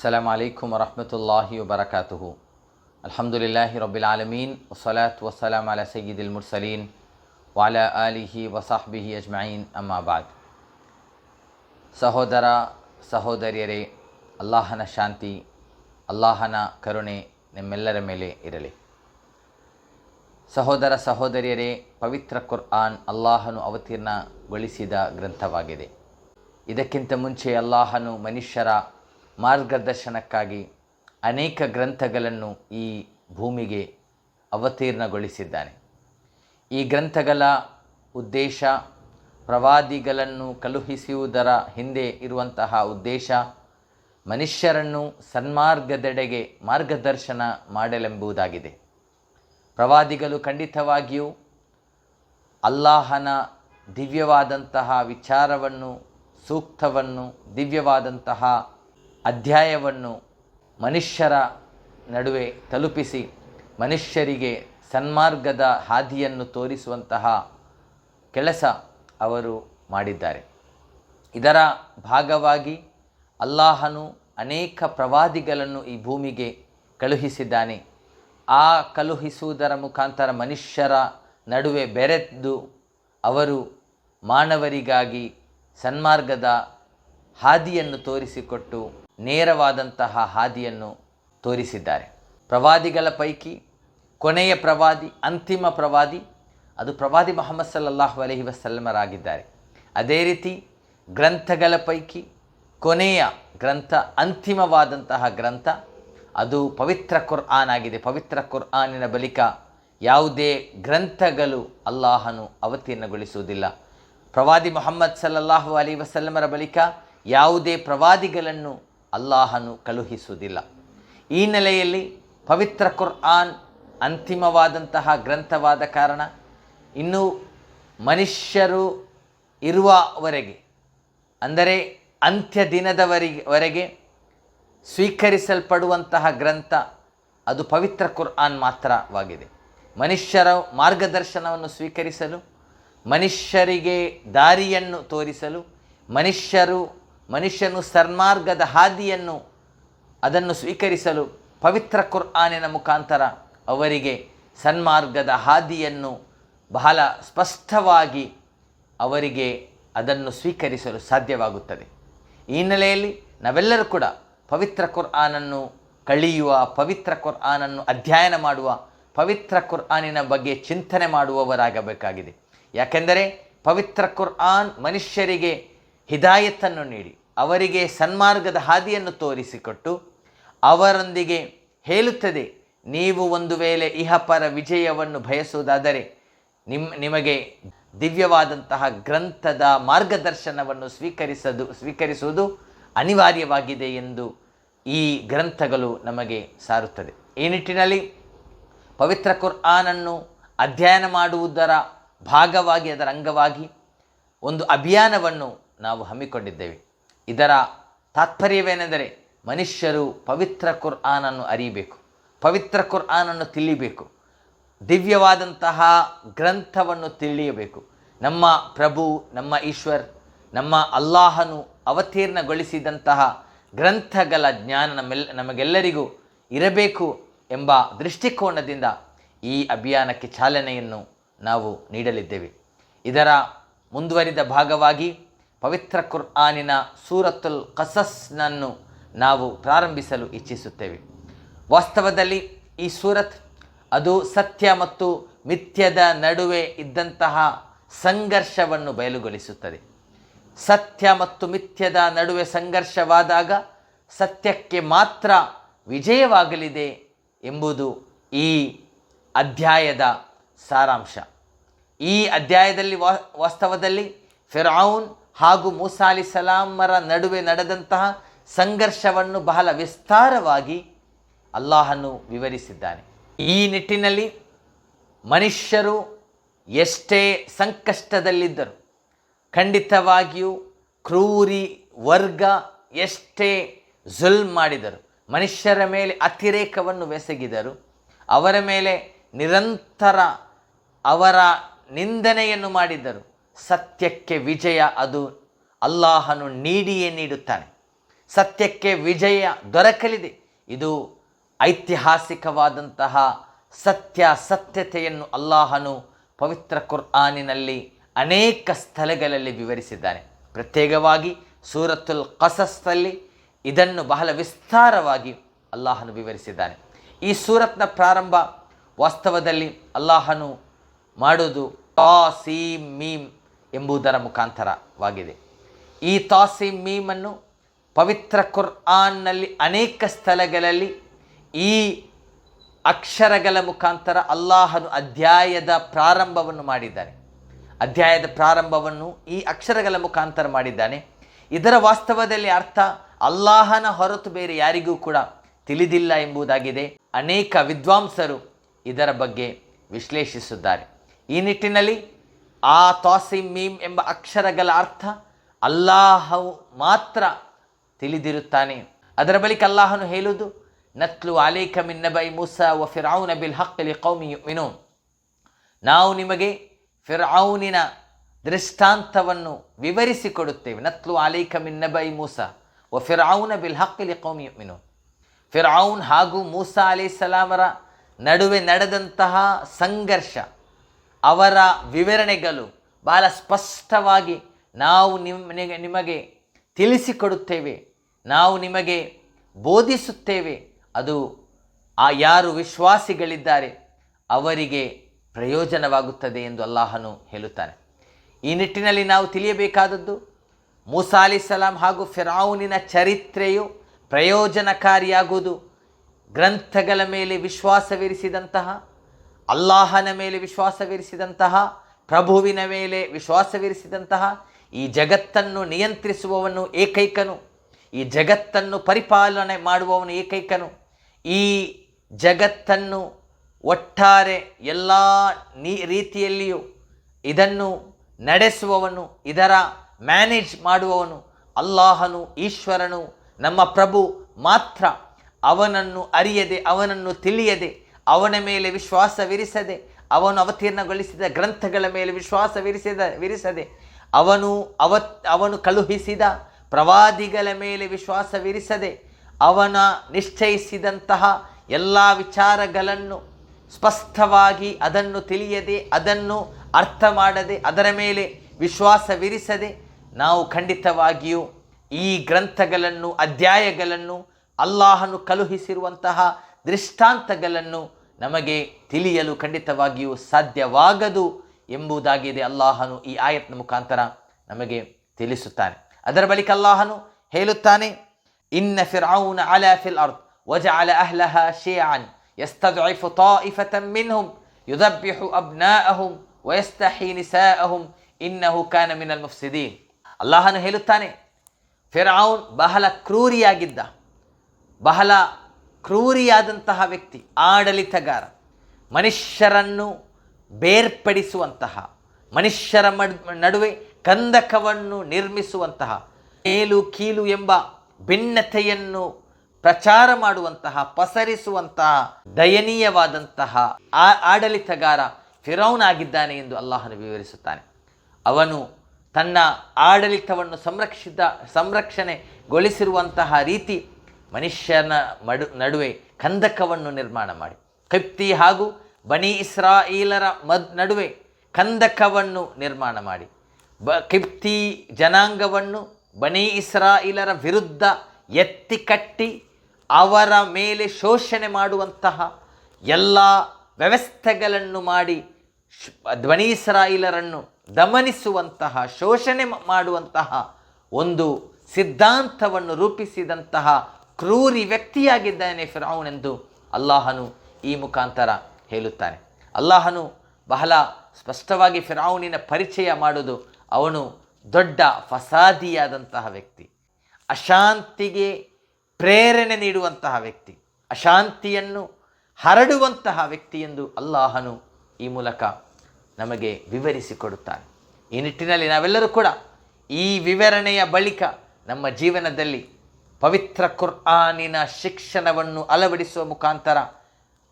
السلام عليكم ورحمة الله وبركاته الحمد لله رب العالمين والصلاة والسلام على سيد المرسلين وعلى آله وصحبه أجمعين أما بعد ಸಹೋದರ ಸಹೋದರಿಯರೇ ಅಲ್ಲಾಹನ ಶಾಂತಿ ಅಲ್ಲಾಹನ ಕರುಣೆ ನಿಮ್ಮೆಲ್ಲರ ಮೇಲೆ ಇರಲಿ ಸಹೋದರ ಸಹೋದರಿಯರೇ ಪವಿತ್ರ ಕುರ್ಆನ್ ಅಲ್ಲಾಹನು ಅವತೀರ್ಣಗೊಳಿಸಿದ ಗ್ರಂಥವಾಗಿದೆ ಇದಕ್ಕಿಂತ ಮುಂಚೆ ಅಲ್ಲಾಹನು ಮನುಷ್ಯರ ಮಾರ್ಗದರ್ಶನಕ್ಕಾಗಿ ಅನೇಕ ಗ್ರಂಥಗಳನ್ನು ಈ ಭೂಮಿಗೆ ಅವತೀರ್ಣಗೊಳಿಸಿದ್ದಾನೆ. ಈ ಗ್ರಂಥಗಳ ಉದ್ದೇಶ ಪ್ರವಾದಿಗಳನ್ನು ಕಳುಹಿಸುವುದರ ಹಿಂದೆ ಇರುವಂತಹ ಉದ್ದೇಶ ಮನುಷ್ಯರನ್ನು ಸನ್ಮಾರ್ಗದೆಡೆಗೆ ಮಾರ್ಗದರ್ಶನ ಮಾಡಲೆಂಬುದಾಗಿದೆ. ಪ್ರವಾದಿಗಳು ಖಂಡಿತವಾಗಿಯೂ ಅಲ್ಲಾಹನ ದಿವ್ಯವಾದಂತಹ ವಿಚಾರವನ್ನು, ಸೂಕ್ತವನ್ನು, ದಿವ್ಯವಾದಂತಹ ಅಧ್ಯಾಯವನ್ನು ಮನುಷ್ಯರ ನಡುವೆ ತಲುಪಿಸಿ ಮನುಷ್ಯರಿಗೆ ಸನ್ಮಾರ್ಗದ ಹಾದಿಯನ್ನು ತೋರಿಸುವಂತಹ ಕೆಲಸ ಅವರು ಮಾಡಿದ್ದಾರೆ. ಇದರ ಭಾಗವಾಗಿ ಅಲ್ಲಾಹನು ಅನೇಕ ಪ್ರವಾದಿಗಳನ್ನು ಈ ಭೂಮಿಗೆ ಕಳುಹಿಸಿದ್ದಾನೆ. ಆ ಕಳುಹಿಸುವುದರ ಮುಖಾಂತರ ಮನುಷ್ಯರ ನಡುವೆ ಬೆರೆದ್ದು ಅವರು ಮಾನವರಿಗಾಗಿ ಸನ್ಮಾರ್ಗದ ಹಾದಿಯನ್ನು ತೋರಿಸಿಕೊಟ್ಟು ನೇರವಾದಂತಹ ಹಾದಿಯನ್ನು ತೋರಿಸಿದ್ದಾರೆ. ಪ್ರವಾದಿಗಳ ಪೈಕಿ ಕೊನೆಯ ಪ್ರವಾದಿ, ಅಂತಿಮ ಪ್ರವಾದಿ, ಅದು ಪ್ರವಾದಿ ಮೊಹಮ್ಮದ್ ಸಲ್ಲಲ್ಲಾಹು ಅಲಹಿ ವಸಲ್ಲಮರಾಗಿದ್ದಾರೆ. ಅದೇ ರೀತಿ ಗ್ರಂಥಗಳ ಪೈಕಿ ಕೊನೆಯ ಗ್ರಂಥ, ಅಂತಿಮವಾದಂತಹ ಗ್ರಂಥ, ಅದು ಪವಿತ್ರ ಕುರ್ಆನ್ ಆಗಿದೆ. ಪವಿತ್ರ ಕುರ್ಆನಿನ ಬಳಿಕ ಯಾವುದೇ ಗ್ರಂಥಗಳು ಅಲ್ಲಾಹನು ಅವತೀರ್ಣಗೊಳಿಸುವುದಿಲ್ಲ. ಪ್ರವಾದಿ ಮೊಹಮ್ಮದ್ ಸಲ್ಲಲ್ಲಾಹು ಅಲಿ ವಸಲ್ಲಮರ ಬಳಿಕ ಯಾವುದೇ ಪ್ರವಾದಿಗಳನ್ನು ಅಲ್ಲಾಹನು ಕಳುಹಿಸುವುದಿಲ್ಲ. ಈ ನೆಲೆಯಲ್ಲಿ ಪವಿತ್ರ ಕುರ್ಆನ್ ಅಂತಿಮವಾದಂತಹ ಗ್ರಂಥವಾದ ಕಾರಣ ಇನ್ನು ಮನುಷ್ಯರು ಇರುವವರೆಗೆ, ಅಂದರೆ ಅಂತ್ಯ ದಿನದವರೆಗೆ ವರೆಗೆ ಸ್ವೀಕರಿಸಲ್ಪಡುವಂತಹ ಗ್ರಂಥ ಅದು ಪವಿತ್ರ ಕುರ್ಆನ್ ಮಾತ್ರವಾಗಿದೆ. ಮನುಷ್ಯರ ಮಾರ್ಗದರ್ಶನವನ್ನು ಸ್ವೀಕರಿಸಲು, ಮನುಷ್ಯರಿಗೆ ದಾರಿಯನ್ನು ತೋರಿಸಲು, ಮನುಷ್ಯರು ಮನುಷ್ಯನು ಸನ್ಮಾರ್ಗದ ಹಾದಿಯನ್ನು ಅದನ್ನು ಸ್ವೀಕರಿಸಲು ಪವಿತ್ರ ಕುರ್ಆನಿನ ಮುಖಾಂತರ ಅವರಿಗೆ ಸನ್ಮಾರ್ಗದ ಹಾದಿಯನ್ನು ಬಹಳ ಸ್ಪಷ್ಟವಾಗಿ ಅವರಿಗೆ ಅದನ್ನು ಸ್ವೀಕರಿಸಲು ಸಾಧ್ಯವಾಗುತ್ತದೆ. ಈ ನೆಲೆಯಲ್ಲಿ ನಾವೆಲ್ಲರೂ ಕೂಡ ಪವಿತ್ರ ಕುರ್ಆನನ್ನು ಕಳಿಯುವ, ಪವಿತ್ರ ಕುರ್ಆನನ್ನು ಅಧ್ಯಯನ ಮಾಡುವ, ಪವಿತ್ರ ಕುರ್ಆನಿನ ಬಗ್ಗೆ ಚಿಂತನೆ ಮಾಡುವವರಾಗಬೇಕಾಗಿದೆ. ಯಾಕೆಂದರೆ ಪವಿತ್ರ ಕುರ್ಆನ್ ಮನುಷ್ಯರಿಗೆ ಹಿದಾಯತ್ತನ್ನು ನೀಡಿ. ಅವರಿಗೆ ಸನ್ಮಾರ್ಗದ ಹಾದಿಯನ್ನು ತೋರಿಸಿಕೊಟ್ಟು ಅವರೊಂದಿಗೆ ಹೇಳುತ್ತದೆ, ನೀವು ಒಂದು ವೇಳೆ ಇಹಪರ ವಿಜಯವನ್ನು ಬಯಸುವುದಾದರೆ ನಿಮ್ಮ ನಿಮಗೆ ದಿವ್ಯವಾದಂತಹ ಗ್ರಂಥದ ಮಾರ್ಗದರ್ಶನವನ್ನು ಸ್ವೀಕರಿಸದು, ಸ್ವೀಕರಿಸುವುದು ಅನಿವಾರ್ಯವಾಗಿದೆ ಎಂದು ಈ ಗ್ರಂಥಗಳು ನಮಗೆ ಸಾರುತ್ತದೆ. ಈ ನಿಟ್ಟಿನಲ್ಲಿ ಪವಿತ್ರ ಕುರ್ಆನನ್ನು ಅಧ್ಯಯನ ಮಾಡುವುದರ ಭಾಗವಾಗಿ, ಅದರ ಅಂಗವಾಗಿ ಒಂದು ಅಭಿಯಾನವನ್ನು ನಾವು ಹಮ್ಮಿಕೊಂಡಿದ್ದೇವೆ. ಇದರ ತಾತ್ಪರ್ಯವೇನೆಂದರೆ ಮನುಷ್ಯರು ಪವಿತ್ರ ಕುರ್ಆನನ್ನು ಅರಿಯಬೇಕು, ಪವಿತ್ರ ಕುರ್ಆನನ್ನು ತಿಳಿಬೇಕು, ದಿವ್ಯವಾದಂತಹ ಗ್ರಂಥವನ್ನು ತಿಳಿಯಬೇಕು. ನಮ್ಮ ಪ್ರಭು, ನಮ್ಮ ಈಶ್ವರ್, ನಮ್ಮ ಅಲ್ಲಾಹನು ಅವತೀರ್ಣಗೊಳಿಸಿದಂತಹ ಗ್ರಂಥಗಳ ಜ್ಞಾನ ನಮ್ಮೆಲ್ಲ ನಮಗೆಲ್ಲರಿಗೂ ಇರಬೇಕು ಎಂಬ ದೃಷ್ಟಿಕೋನದಿಂದ ಈ ಅಭಿಯಾನಕ್ಕೆ ಚಾಲನೆಯನ್ನು ನಾವು ನೀಡಲಿದ್ದೇವೆ. ಇದರ ಮುಂದುವರಿದ ಭಾಗವಾಗಿ ಪವಿತ್ರ ಕುರ್ಆನಿನ ಸೂರತುಲ್ ಕಸಸ್ನನ್ನು ನಾವು ಪ್ರಾರಂಭಿಸಲು ಇಚ್ಛಿಸುತ್ತೇವೆ. ವಾಸ್ತವದಲ್ಲಿ ಈ ಸೂರತ್ ಅದು ಸತ್ಯ ಮತ್ತು ಮಿಥ್ಯದ ನಡುವೆ ಇದ್ದಂತಹ ಸಂಘರ್ಷವನ್ನು ಬಯಲುಗೊಳಿಸುತ್ತದೆ. ಸತ್ಯ ಮತ್ತು ಮಿಥ್ಯದ ನಡುವೆ ಸಂಘರ್ಷವಾದಾಗ ಸತ್ಯಕ್ಕೆ ಮಾತ್ರ ವಿಜಯವಾಗಲಿದೆ ಎಂಬುದು ಈ ಅಧ್ಯಾಯದ ಸಾರಾಂಶ. ಈ ಅಧ್ಯಾಯದಲ್ಲಿ ವಾಸ್ತವದಲ್ಲಿ ಫಿರೌನ್ ಹಾಗೂ ಮೂಸಾಲಿ ಸಲಾಮರ ನಡುವೆ ನಡೆದಂತಹ ಸಂಘರ್ಷವನ್ನು ಬಹಳ ವಿಸ್ತಾರವಾಗಿ ಅಲ್ಲಾಹನು ವಿವರಿಸಿದ್ದಾನೆ. ಈ ನಿಟ್ಟಿನಲ್ಲಿ ಮನುಷ್ಯರು ಎಷ್ಟೇ ಸಂಕಷ್ಟದಲ್ಲಿದ್ದರು, ಖಂಡಿತವಾಗಿಯೂ ಕ್ರೂರಿ ವರ್ಗ ಎಷ್ಟೇ ಜುಲ್ ಮಾಡಿದರು, ಮನುಷ್ಯರ ಮೇಲೆ ಅತಿರೇಕವನ್ನು ಬೆಸಗಿದರು ಅವರ ಮೇಲೆ ನಿರಂತರ ಅವರ ನಿಂದನೆಯನ್ನು ಮಾಡಿದ್ದರು ಸತ್ಯಕ್ಕೆ ವಿಜಯ ಅದು ಅಲ್ಲಾಹನು ನೀಡಿಯೇ ನೀಡುತ್ತಾನೆ. ಸತ್ಯಕ್ಕೆ ವಿಜಯ ದೊರಕಲಿದೆ. ಇದು ಐತಿಹಾಸಿಕವಾದಂತಹ ಸತ್ಯ ಸತ್ಯತೆಯನ್ನು ಅಲ್ಲಾಹನು ಪವಿತ್ರ ಕುರ್ಆನಿನಲ್ಲಿ ಅನೇಕ ಸ್ಥಳಗಳಲ್ಲಿ ವಿವರಿಸಿದ್ದಾನೆ. ಪ್ರತ್ಯೇಕವಾಗಿ ಸೂರತ್ತುಲ್ ಕಸಸ್ನಲ್ಲಿ ಇದನ್ನು ಬಹಳ ವಿಸ್ತಾರವಾಗಿ ಅಲ್ಲಾಹನು ವಿವರಿಸಿದ್ದಾನೆ. ಈ ಸೂರತ್ನ ಪ್ರಾರಂಭ ವಾಸ್ತವದಲ್ಲಿ ಅಲ್ಲಾಹನು ಮಾಡುವುದು ತಾಸೀಮ್ ಮೀಮ್ ಎಂಬುದರ ಮುಖಾಂತರವಾಗಿದೆ. ಈ ತಾಸಿ ಮೀಮನ್ನು ಪವಿತ್ರ ಕುರ್ಆನ್ನಲ್ಲಿ ಅನೇಕ ಸ್ಥಳಗಳಲ್ಲಿ ಈ ಅಕ್ಷರಗಳ ಮುಖಾಂತರ ಅಲ್ಲಾಹನು ಅಧ್ಯಾಯದ ಪ್ರಾರಂಭವನ್ನು ಮಾಡಿದ್ದಾನೆ. ಅಧ್ಯಾಯದ ಪ್ರಾರಂಭವನ್ನು ಈ ಅಕ್ಷರಗಳ ಮುಖಾಂತರ ಮಾಡಿದ್ದಾನೆ. ಇದರ ವಾಸ್ತವದಲ್ಲಿ ಅರ್ಥ ಅಲ್ಲಾಹನ ಹೊರತು ಬೇರೆ ಯಾರಿಗೂ ಕೂಡ ತಿಳಿದಿಲ್ಲ ಎಂಬುದಾಗಿದೆ. ಅನೇಕ ವಿದ್ವಾಂಸರು ಇದರ ಬಗ್ಗೆ ವಿಶ್ಲೇಷಿಸಿದ್ದಾರೆ ಈ ನಿಟ್ಟಿನಲ್ಲಿ ಆ ತಾಸಿಮ್ ಮೀಮ್ ಎಂಬ ಅಕ್ಷರಗಳ ಅರ್ಥ ಅಲ್ಲಾಹವು ಮಾತ್ರ ತಿಳಿದಿರುತ್ತಾನೆ. ಅದರ ಬಳಿಕ ಅಲ್ಲಾಹನು ಹೇಳುವುದು, ನತ್ಲು ಅಲೇಖ ಮಿನ್ನಬೈ ಮೂಸಾ ವ ಫಿರೌನ ಬಿಲ್ ಹಕ್ಕಲಿ ಕೌಮಿ ಮಿನೋ ನಾವು ನಿಮಗೆ ಫಿರೌನಿನ ದೃಷ್ಟಾಂತವನ್ನು ವಿವರಿಸಿಕೊಡುತ್ತೇವೆ. ನತ್ಲು ಅಲೇಖ ಮಿನ್ನಬೈ ಮೂಸಾ ವ ಫಿರೌನ ಬಿಲ್ ಹಕ್ಕಲಿ ಕೌಮಿ ಮಿನೋ ಫಿರೌನ್ ಹಾಗೂ ಮೂಸಾ ಅಲಿ ಸಲಾಮರ ನಡುವೆ ನಡೆದಂತಹ ಸಂಘರ್ಷ ಅವರ ವಿವರಣೆಗಳು ಬಹಳ ಸ್ಪಷ್ಟವಾಗಿ ನಾವು ನಿಮ್ಮ ನಿಮಗೆ ತಿಳಿಸಿಕೊಡುತ್ತೇವೆ. ನಾವು ನಿಮಗೆ ಬೋಧಿಸುತ್ತೇವೆ. ಅದು ಆ ಯಾರು ವಿಶ್ವಾಸಿಗಳಿದ್ದಾರೆ ಅವರಿಗೆ ಪ್ರಯೋಜನವಾಗುತ್ತದೆ ಎಂದು ಅಲ್ಲಾಹನು ಹೇಳುತ್ತಾನೆ. ಈ ನಿಟ್ಟಿನಲ್ಲಿ ನಾವು ತಿಳಿಯಬೇಕಾದದ್ದು ಮೂಸಾಲಿ ಸಲಾಂ ಹಾಗೂ ಫಿರಾವುನಿನ ಚರಿತ್ರೆಯು ಪ್ರಯೋಜನಕಾರಿಯಾಗುವುದು, ಗ್ರಂಥಗಳ ಮೇಲೆ ವಿಶ್ವಾಸವಿರಿಸಿದಂತಹ ಅಲ್ಲಾಹನ ಮೇಲೆ ವಿಶ್ವಾಸವಿರಿಸಿದಂತಹ, ಪ್ರಭುವಿನ ಮೇಲೆ ವಿಶ್ವಾಸವಿರಿಸಿದಂತಹ, ಈ ಜಗತ್ತನ್ನು ನಿಯಂತ್ರಿಸುವವನು ಏಕೈಕನು. ಈ ಜಗತ್ತನ್ನು ಪರಿಪಾಲನೆ ಮಾಡುವವನು ಏಕೈಕನು. ಈ ಜಗತ್ತನ್ನು ಒಟ್ಟಾರೆ ಎಲ್ಲ ನೀ, ರೀತಿಯಲ್ಲಿಯೂ ಇದನ್ನು ನಡೆಸುವವನು, ಇದರ ಮ್ಯಾನೇಜ್ ಮಾಡುವವನು ಅಲ್ಲಾಹನು, ಈಶ್ವರನು, ನಮ್ಮ ಪ್ರಭು ಮಾತ್ರ. ಅವನನ್ನು ಅರಿಯದೆ, ಅವನನ್ನು ತಿಳಿಯದೆ ಅವನ ಮೇಲೆ ವಿಶ್ವಾಸವಿರಿಸದೆ ಅವನು ಅವತೀರ್ಣಗೊಳಿಸಿದ ಗ್ರಂಥಗಳ ಮೇಲೆ ವಿಶ್ವಾಸವಿರಿಸಿದ ವಿರಿಸದೆ ಅವನು ಅವತ್, ಅವನು ಕಳುಹಿಸಿದ ಪ್ರವಾದಿಗಳ ಮೇಲೆ ವಿಶ್ವಾಸವಿರಿಸದೆ ಅವನ ನಿಶ್ಚಯಿಸಿದಂತಹ ಎಲ್ಲ ವಿಚಾರಗಳನ್ನು ಸ್ಪಷ್ಟವಾಗಿ ಅದನ್ನು ತಿಳಿಯದೆ, ಅದನ್ನು ಅರ್ಥ ಮಾಡದೆ, ಅದರ ಮೇಲೆ ವಿಶ್ವಾಸವಿರಿಸದೆ ನಾವು ಖಂಡಿತವಾಗಿಯೂ ಈ ಗ್ರಂಥಗಳನ್ನು, ಅಧ್ಯಾಯಗಳನ್ನು, ಅಲ್ಲಾಹನು ಕಳುಹಿಸಿರುವಂತಹ ದೃಷ್ಟಾಂತಗಳನ್ನು ನಮಗೆ ತಿಳಿಯಲು ಖಂಡಿತವಾಗಿಯೂ ಸಾಧ್ಯವಾಗದು ಎಂಬುದಾಗಿದೆ ಅಲ್ಲಾಹನು ಈ ಆಯತ್ನ ಮುಖಾಂತರ ನಮಗೆ ತಿಳಿಸುತ್ತಾನೆ ಅದರ ಬಳಿಕ ಅಲ್ಲಾಹನು ಹೇಳುತ್ತಾನೆ ಇನ್ನ ಫಿರ್ಔನ ಅಲ ಫಿಲ್ ಅರ್ದ್ وجعل أهلها شيعا يستضعف طائفة منهم يذبح أبناءهم ويستحي نساءهم إنه كان من المفسدين ಅಲ್ಲಾಹನು ಹೇಳುತ್ತಾನೆ ಫಿರೌನ್ ಬಹಳ ಕ್ರೂರಿಯಾಗಿದ್ದ ಬಹಳ ಕ್ರೂರಿಯಾದಂತಹ ವ್ಯಕ್ತಿ, ಆಡಳಿತಗಾರ, ಮನುಷ್ಯರನ್ನು ಬೇರ್ಪಡಿಸುವಂತಹ, ಮನುಷ್ಯರ ನಡುವೆ ಕಂದಕವನ್ನು ನಿರ್ಮಿಸುವಂತಹ, ಮೇಲು ಕೀಲು ಎಂಬ ಭಿನ್ನತೆಯನ್ನು ಪ್ರಚಾರ ಮಾಡುವಂತಹ, ಪಸರಿಸುವಂತಹ, ದಯನೀಯವಾದಂತಹ ಆ ಆಡಳಿತಗಾರ ಫಿರೌನ್ ಆಗಿದ್ದಾನೆ ಎಂದು ಅಲ್ಲಾಹನು ವಿವರಿಸುತ್ತಾನೆ. ಅವನು ತನ್ನ ಆಡಳಿತವನ್ನು ಸಂರಕ್ಷಿತ, ಸಂರಕ್ಷಣೆಗೊಳಿಸಿರುವಂತಹ ರೀತಿ ಮನುಷ್ಯನ ಮಡು, ನಡುವೆ ಕಂದಕವನ್ನು ನಿರ್ಮಾಣ ಮಾಡಿ. ಕಪ್ತಿ ಹಾಗೂ ಬನಿ ಇಸ್ರಾಯಿಲರ ಮದ್, ನಡುವೆ ಕಂದಕವನ್ನು ನಿರ್ಮಾಣ ಮಾಡಿ. ಬ ಕಿಪ್ತಿ ಜನಾಂಗವನ್ನು ಬನಿ ಇಸ್ರಾಯಿಲರ ವಿರುದ್ಧ ಎತ್ತಿ ಕಟ್ಟಿ ಅವರ ಮೇಲೆ ಶೋಷಣೆ ಮಾಡುವಂತಹ ಎಲ್ಲ ವ್ಯವಸ್ಥೆಗಳನ್ನು ಮಾಡಿ ಧ್ವನಿ ಇಸ್ರಾಯಿಲರನ್ನು ದಮನಿಸುವಂತಹ, ಶೋಷಣೆ ಮಾಡುವಂತಹ ಒಂದು ಸಿದ್ಧಾಂತವನ್ನು ರೂಪಿಸಿದಂತಹ ಕ್ರೂರಿ ವ್ಯಕ್ತಿಯಾಗಿದ್ದಾನೆ ಫಿರೌನ್ ಎಂದು ಅಲ್ಲಾಹನು ಈ ಮುಖಾಂತರ ಹೇಳುತ್ತಾನೆ. ಅಲ್ಲಾಹನು ಬಹಳ ಸ್ಪಷ್ಟವಾಗಿ ಫಿರೌನಿನ ಪರಿಚಯ ಮಾಡುವುದು ಅವನು ದೊಡ್ಡ ಫಸಾದಿಯಾದಂತಹ ವ್ಯಕ್ತಿ. ಅಶಾಂತಿಗೆ ಪ್ರೇರಣೆ ನೀಡುವಂತಹ ವ್ಯಕ್ತಿ. ಅಶಾಂತಿಯನ್ನು ಹರಡುವಂತಹ ವ್ಯಕ್ತಿ ಎಂದು ಅಲ್ಲಾಹನು ಈ ಮೂಲಕ ನಮಗೆ ವಿವರಿಸಿಕೊಡುತ್ತಾನೆ. ಈ ನಿಟ್ಟಿನಲ್ಲಿ ನಾವೆಲ್ಲರೂ ಕೂಡ ಈ ವಿವರಣೆಯ ಬಳಿಕ ನಮ್ಮ ಜೀವನದಲ್ಲಿ ಪವಿತ್ರ ಕುರ್ಆನಿನ ಶಿಕ್ಷಣವನ್ನು ಅಳವಡಿಸುವ ಮುಖಾಂತರ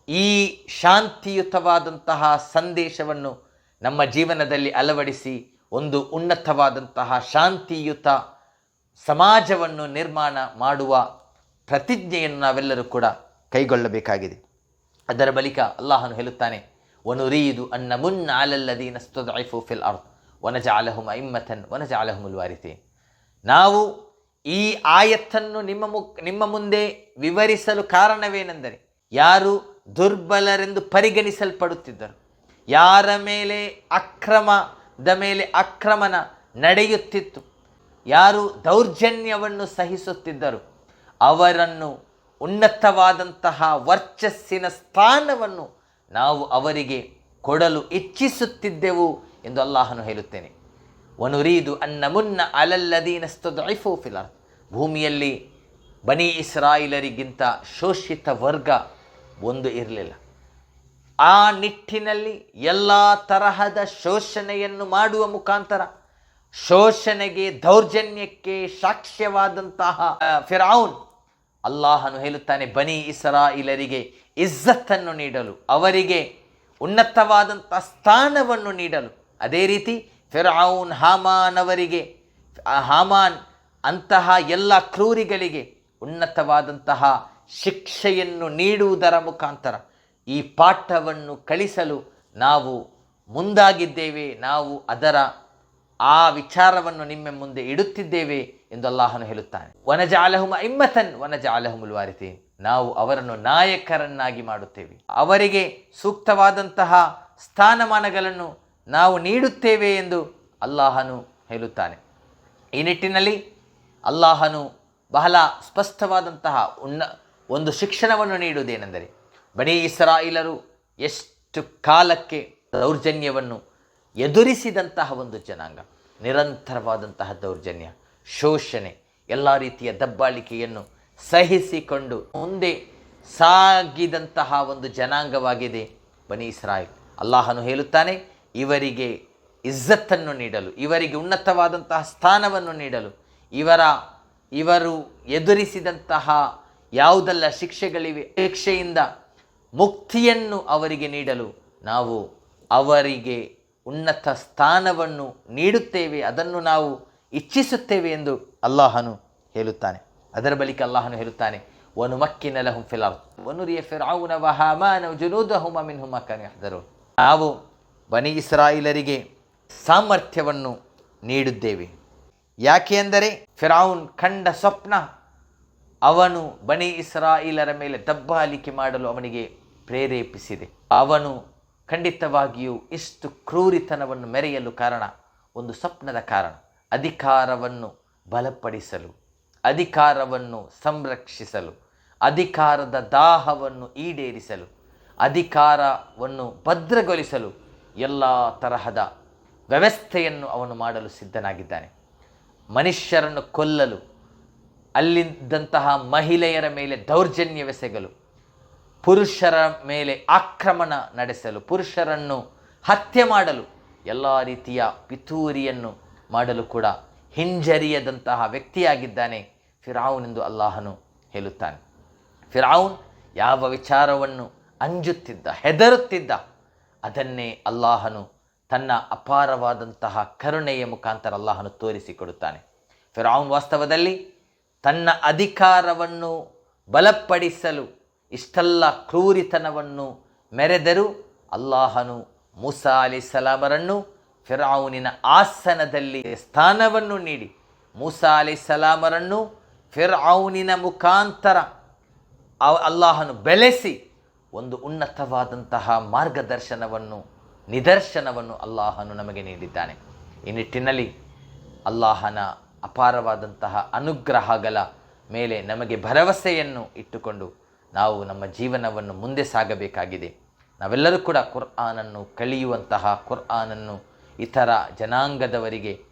ಈ ಶಾಂತಿಯುತವಾದಂತಹ ಸಂದೇಶವನ್ನು ನಮ್ಮ ಜೀವನದಲ್ಲಿ ಅಳವಡಿಸಿ ಒಂದು ಉನ್ನತವಾದಂತಹ ಶಾಂತಿಯುತ ಸಮಾಜವನ್ನು ನಿರ್ಮಾಣ ಮಾಡುವ ಪ್ರತಿಜ್ಞೆಯನ್ನು ನಾವೆಲ್ಲರೂ ಕೂಡ ಕೈಗೊಳ್ಳಬೇಕಾಗಿದೆ. ಅದರ ಬಳಿಕ ಅಲ್ಲಾಹನು ಹೇಳುತ್ತಾನೆ, ವನುರೀದು ಅನ್ನ ಮುನ್ನ ಅಲಲ್ಲದೀನ ಫಿಲ್ ಅರ್ತ್ ವನಜಾಲಹುಮ್ ವನಜ ಅಲಹುಮುಲ್ ನಾವು ಈ ಆಯತ್ತನ್ನು ನಿಮ್ಮ ಮುಕ್ ನಿಮ್ಮ ಮುಂದೆ ವಿವರಿಸಲು ಕಾರಣವೇನೆಂದರೆ, ಯಾರು ದುರ್ಬಲರೆಂದು ಪರಿಗಣಿಸಲ್ಪಡುತ್ತಿದ್ದರು. ಯಾರ ಮೇಲೆ ಅಕ್ರಮದ ಮೇಲೆ ಅಕ್ರಮನ ನಡೆಯುತ್ತಿತ್ತು. ಯಾರು ದೌರ್ಜನ್ಯವನ್ನು ಸಹಿಸುತ್ತಿದ್ದರು. ಅವರನ್ನು ಉನ್ನತವಾದಂತಹ ವರ್ಚಸ್ಸಿನ ಸ್ಥಾನವನ್ನು ನಾವು ಅವರಿಗೆ ಕೊಡಲು ಇಚ್ಛಿಸುತ್ತಿದ್ದೆವು ಎಂದು ಅಲ್ಲಾಹನು ಹೇಳುತ್ತೇನೆ. ವನುರೀದು ಅನ್ನ ಮುನ್ನ ಅಲಲ್ಲದೀನಸ್ತದೈಫೋ ಫಿಲರ್ ಭೂಮಿಯಲ್ಲಿ ಬನಿ ಇಸ್ರಾಯಿಲರಿಗಿಂತ ಶೋಷಿತ ವರ್ಗ ಒಂದು ಇರಲಿಲ್ಲ. ಆ ನಿಟ್ಟಿನಲ್ಲಿ ಎಲ್ಲ ತರಹದ ಶೋಷಣೆಯನ್ನು ಮಾಡುವ ಮುಖಾಂತರ, ಶೋಷಣೆಗೆ ದೌರ್ಜನ್ಯಕ್ಕೆ ಸಾಕ್ಷ್ಯವಾದಂತಹ ಫಿರೌನ್ ಅಲ್ಲಾಹನು ಹೇಳುತ್ತಾನೆ, ಬನಿ ಇಸ್ರಾಯಿಲರಿಗೆ ಇಜ್ಜತ್ತನ್ನು ನೀಡಲು, ಅವರಿಗೆ ಉನ್ನತವಾದಂಥ ಸ್ಥಾನವನ್ನು ನೀಡಲು. ಅದೇ ರೀತಿ ಫಿರೌನ್ ಹಾಮಾನ್ ಅವರಿಗೆ ಹಾಮಾನ್ ಅಂತಹ ಎಲ್ಲ ಕ್ರೂರಿಗಳಿಗೆ ಉನ್ನತವಾದಂತಹ ಶಿಕ್ಷೆಯನ್ನು ನೀಡುವುದರ ಮುಖಾಂತರ ಈ ಪಾಠವನ್ನು ಕಳಿಸಲು ನಾವು ಮುಂದಾಗಿದ್ದೇವೆ. ನಾವು ಅದರ ಆ ವಿಚಾರವನ್ನು ನಿಮ್ಮ ಮುಂದೆ ಇಡುತ್ತಿದ್ದೇವೆ ಎಂದು ಅಲ್ಲಾಹನು ಹೇಳುತ್ತಾನೆ. ವನಜಾಲಹುಮ ಇಮ್ಮತನ್, ವನಜಾಲಹುಮುಲ್ ವಾರಿತಿ ನಾವು ಅವರನ್ನು ನಾಯಕರನ್ನಾಗಿ ಮಾಡುತ್ತೇವೆ. ಅವರಿಗೆ ಸೂಕ್ತವಾದಂತಹ ಸ್ಥಾನಮಾನಗಳನ್ನು ನಾವು ನೀಡುತ್ತೇವೆ ಎಂದು ಅಲ್ಲಾಹನು ಹೇಳುತ್ತಾನೆ. ಈ ನಿಟ್ಟಿನಲ್ಲಿ ಅಲ್ಲಾಹನು ಬಹಳ ಸ್ಪಷ್ಟವಾದಂತಹ ಉನ್ನ, ಒಂದು ಶಿಕ್ಷಣವನ್ನು ನೀಡುವುದೇನೆಂದರೆ ಬಡೀ ಇಸ್ರಾಯಿಲರು ಎಷ್ಟು ಕಾಲಕ್ಕೆ ದೌರ್ಜನ್ಯವನ್ನು ಎದುರಿಸಿದಂತಹ ಒಂದು ಜನಾಂಗ, ನಿರಂತರವಾದಂತಹ ದೌರ್ಜನ್ಯ, ಶೋಷಣೆ, ಎಲ್ಲ ರೀತಿಯ ದಬ್ಬಾಳಿಕೆಯನ್ನು ಸಹಿಸಿಕೊಂಡು ಮುಂದೆ ಸಾಗಿದಂತಹ ಒಂದು ಜನಾಂಗವಾಗಿದೆ ಬನಿ ಅಲ್ಲಾಹನು ಹೇಳುತ್ತಾನೆ ಇವರಿಗೆ ಇಜ್ಜತ್ತನ್ನು ನೀಡಲು, ಇವರಿಗೆ ಉನ್ನತವಾದಂತಹ ಸ್ಥಾನವನ್ನು ನೀಡಲು, ಇವರ, ಇವರು ಎದುರಿಸಿದಂತಹ ಯಾವುದೆಲ್ಲ ಶಿಕ್ಷೆಗಳಿವೆ, ಶಿಕ್ಷೆಯಿಂದ ಮುಕ್ತಿಯನ್ನು ಅವರಿಗೆ ನೀಡಲು ನಾವು ಅವರಿಗೆ ಉನ್ನತ ಸ್ಥಾನವನ್ನು ನೀಡುತ್ತೇವೆ, ಅದನ್ನು ನಾವು ಇಚ್ಛಿಸುತ್ತೇವೆ ಎಂದು ಅಲ್ಲಾಹನು ಹೇಳುತ್ತಾನೆ. ಅದರ ಬಳಿಕ ಅಲ್ಲಾಹನು ಹೇಳುತ್ತಾನೆ ವನು ಮಕ್ಕಿನ ಲಹುಂ ನವ ವನುರಿಯ ಫಿರೌನ ವಹಾಮಾನ ಜುನೂದಹುಮ ಮಿನ್ಹುಮ ಕನಿಹದರು ನಾವು ಬನಿ ಇಸ್ರಾಯಿಲರಿಗೆ ಸಾಮರ್ಥ್ಯವನ್ನು ನೀಡಿದ್ದೇವೆ ಯಾಕೆ ಅಂದರೆ ಫಿರೌನ್ ಕಂಡ ಸ್ವಪ್ನ ಅವನು ಬನಿ ಇಸ್ರಾಯಿಲರ ಮೇಲೆ ದಬ್ಬಾಲಿಕೆ ಮಾಡಲು ಅವನಿಗೆ ಪ್ರೇರೇಪಿಸಿದೆ. ಅವನು ಖಂಡಿತವಾಗಿಯೂ ಇಷ್ಟು ಕ್ರೂರಿತನವನ್ನು ಮೆರೆಯಲು ಕಾರಣ ಒಂದು ಸ್ವಪ್ನದ ಕಾರಣ. ಅಧಿಕಾರವನ್ನು ಬಲಪಡಿಸಲು, ಅಧಿಕಾರವನ್ನು ಸಂರಕ್ಷಿಸಲು, ಅಧಿಕಾರದ ದಾಹವನ್ನು ಈಡೇರಿಸಲು, ಅಧಿಕಾರವನ್ನು ಭದ್ರಗೊಳಿಸಲು ಎಲ್ಲ ತರಹದ ವ್ಯವಸ್ಥೆಯನ್ನು ಅವನು ಮಾಡಲು ಸಿದ್ಧನಾಗಿದ್ದಾನೆ. ಮನುಷ್ಯರನ್ನು ಕೊಲ್ಲಲು, ಅಲ್ಲಿದ್ದಂತಹ ಮಹಿಳೆಯರ ಮೇಲೆ ದೌರ್ಜನ್ಯವೆಸೆಗಲು ಪುರುಷರ ಮೇಲೆ ಆಕ್ರಮಣ ನಡೆಸಲು, ಪುರುಷರನ್ನು ಹತ್ಯೆ ಮಾಡಲು, ಎಲ್ಲ ರೀತಿಯ ಪಿತೂರಿಯನ್ನು ಮಾಡಲು ಕೂಡ ಹಿಂಜರಿಯದಂತಹ ವ್ಯಕ್ತಿಯಾಗಿದ್ದಾನೆ ಫಿರಾವುನ್ ಎಂದು ಅಲ್ಲಾಹನು ಹೇಳುತ್ತಾನೆ. ಫಿರಾವುನ್ ಯಾವ ವಿಚಾರವನ್ನು ಅಂಜುತ್ತಿದ್ದ, ಹೆದರುತ್ತಿದ್ದ ಅದನ್ನೇ ಅಲ್ಲಾಹನು ತನ್ನ ಅಪಾರವಾದಂತಹ ಕರುಣೆಯ ಮುಖಾಂತರ ಅಲ್ಲಾಹನು ತೋರಿಸಿಕೊಡುತ್ತಾನೆ. ಫಿರಾವುನ್ ವಾಸ್ತವದಲ್ಲಿ ತನ್ನ ಅಧಿಕಾರವನ್ನು ಬಲಪಡಿಸಲು ಇಷ್ಟೆಲ್ಲ ಕ್ರೂರಿತನವನ್ನು ಮೆರೆದರೂ ಅಲ್ಲಾಹನು ಮೂಸಾ ಅಲಿ ಸಲಾಮರನ್ನು ಫಿರಾವುನಿನ ಆಸನದಲ್ಲಿ ಸ್ಥಾನವನ್ನು ನೀಡಿ ಮೂಸಾ ಅಲಿ ಸಲಾಮರನ್ನು ಫಿರ್ಔನಿನ ಮುಖಾಂತರ ಅಲ್ಲಾಹನು ಬೆಳೆಸಿ ಒಂದು ಉನ್ನತವಾದಂತಹ ಮಾರ್ಗದರ್ಶನವನ್ನು, ನಿದರ್ಶನವನ್ನು ಅಲ್ಲಾಹನು ನಮಗೆ ನೀಡಿದ್ದಾನೆ. ಈ ನಿಟ್ಟಿನಲ್ಲಿ ಅಲ್ಲಾಹನ ಅಪಾರವಾದಂತಹ ಅನುಗ್ರಹಗಳ ಮೇಲೆ ನಮಗೆ ಭರವಸೆಯನ್ನು ಇಟ್ಟುಕೊಂಡು ನಾವು ನಮ್ಮ ಜೀವನವನ್ನು ಮುಂದೆ ಸಾಗಬೇಕಾಗಿದೆ. ನಾವೆಲ್ಲರೂ ಕೂಡ ಕುರ್ಆನನ್ನು ಕಲಿಯುವಂತಹ, ಕುರ್ಆನನ್ನು ಇತರ ಜನಾಂಗದವರಿಗೆ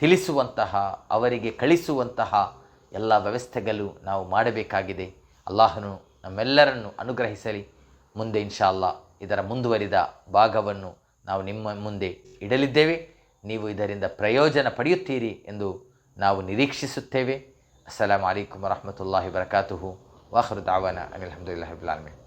ತಿಳಿಸುವಂತಹ, ಅವರಿಗೆ ಕಳಿಸುವಂತಹ ಎಲ್ಲ ವ್ಯವಸ್ಥೆಗಳು ನಾವು ಮಾಡಬೇಕಾಗಿದೆ. ಅಲ್ಲಾಹನು ನಮ್ಮೆಲ್ಲರನ್ನು ಅನುಗ್ರಹಿಸಲಿ. ಮುಂದೆ ಇನ್ಶಾಲ್ಲ ಇದರ ಮುಂದುವರಿದ ಭಾಗವನ್ನು ನಾವು ನಿಮ್ಮ ಮುಂದೆ ಇಡಲಿದ್ದೇವೆ. ನೀವು ಇದರಿಂದ ಪ್ರಯೋಜನ ಪಡೆಯುತ್ತೀರಿ ಎಂದು ನಾವು ನಿರೀಕ್ಷಿಸುತ್ತೇವೆ. ಅಸ್ಸಲಾಂ ಅಲೈಕುಮ್ ವರಹಮತುಲ್ಲಾಹಿ ವರಕಾತುಹು ವಾಹರು ದಾವಾನ ಅನಿಲ್ ಅಹಮದುಲ್ಲಾಹಿಬ್ಲಾಲ್ಮೀನ್